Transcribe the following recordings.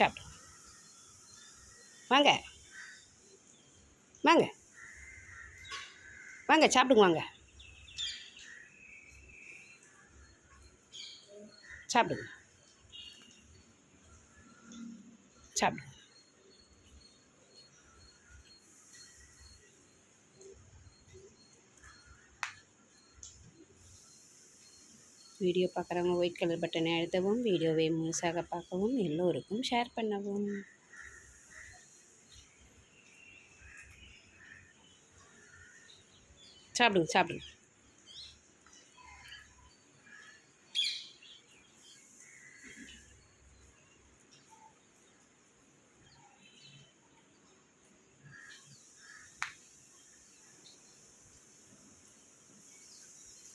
சாப்பிடு வாங்க வாங்க வாங்க சாப்பிடுங்க வாங்க சாப்பிடுங்க சாப்பிடுங்க வீடியோ பார்க்குறவங்க ஒயிட் கலர் பட்டனை அழுத்தவும் வீடியோவை முழுசாக பார்க்கவும் எல்லோருக்கும் ஷேர் பண்ணவும். சாப்பிடுங்க சாப்பிடுங்க.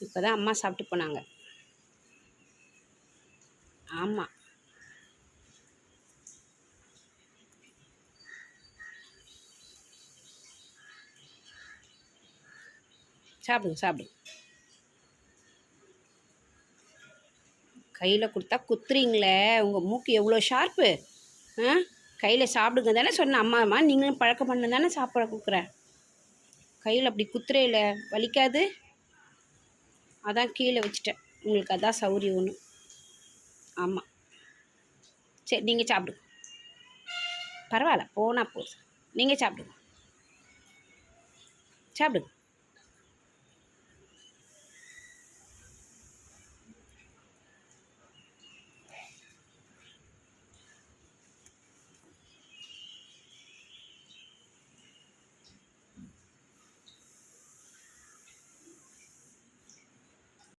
இப்போ தான் அம்மா சாப்பிட்டு போனாங்க. ஆமாம் சாப்பிடுங்க சாப்பிடுங்க. கையில் கொடுத்தா குத்துறீங்களே உங்கள் மூக்கு எவ்வளோ ஷார்ப்பு ஆ? கையில் சாப்பிடுங்க தானே சொன்ன அம்மா அம்மா நீங்களும் பழக்கம் பண்ண தானே சாப்பிட கொடுக்குறேன். கையில் அப்படி குத்துறையில் வலிக்காது? அதான் கீழே வச்சுட்டேன். உங்களுக்கு அதான் சௌரியம் ஒன்று ஆமாம் சரி நீங்கள் சாப்பிடுங்க பரவாயில்ல போனால் போதும். நீங்கள் சாப்பிடுங்க. சாப்பிடுங்க.